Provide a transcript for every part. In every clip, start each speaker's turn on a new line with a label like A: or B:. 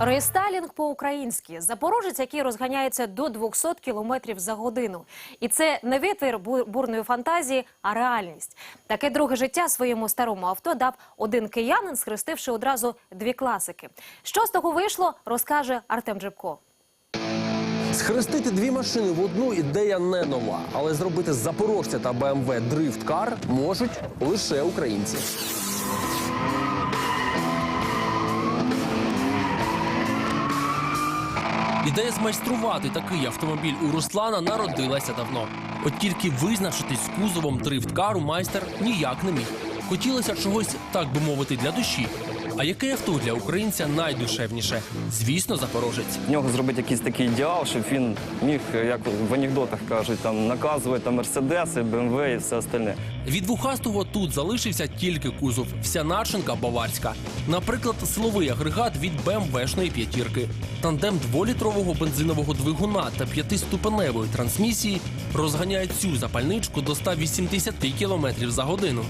A: Рестайлінг по-українськи запорожець, який розганяється до 200 кілометрів за годину. І це не витвір бу- бурної фантазії, а реальність. Таке друге життя своєму старому авто дав один киянин, схрестивши одразу дві класики. Що з того вийшло, розкаже Артем Джебко.
B: Схрестити дві машини в одну ідея не нова, але зробити запорожця та БМВ дрифткар можуть лише українці.
C: Ідея змайструвати такий автомобіль у Руслана народилася давно. От тільки визначитись з кузовом дрифткару майстер ніяк не міг. Хотілося чогось, так би мовити, для душі. А яке авто для українця найдушевніше? Звісно, запорожець.
D: В нього зробити якийсь такий ідеал, щоб він міг, як в анекдотах кажуть, там наказувати там мерседеси, БМВ і все остальне.
C: Від вухастого тут залишився тільки кузов, вся начинка баварська. Наприклад, силовий агрегат від БМВшної п'ятірки. Тандем дволітрового бензинового двигуна та п'ятиступеневої трансмісії розганяє цю запальничку до 180 км за годину.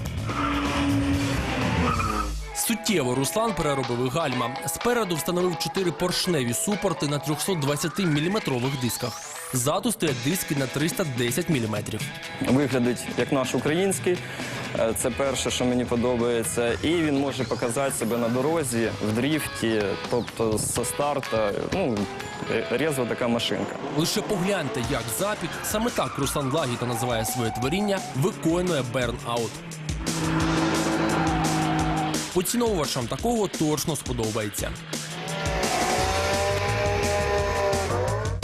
C: Суттєво Руслан переробив і гальма. Спереду встановив чотири поршневі супорти на 320 мм дисках. Ззаду стоять диски на 310 мм.
D: Виглядить як наш український. Е, Це перше, що мені подобається. І він може показати себе на дорозі, в дріфті, тобто зі старта. Ну, е, резва така машинка.
C: Лише погляньте, як запік, саме так Руслан Лагіта називає своє творіння, виконує берн-аут. Поціновувачам такого точно сподобається.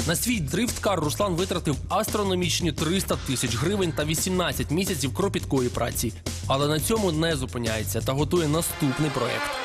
C: На свій дрифткар Руслан витратив астрономічні 300 тисяч гривень та 18 місяців кропіткої праці. Але на цьому не зупиняється та готує наступний проект.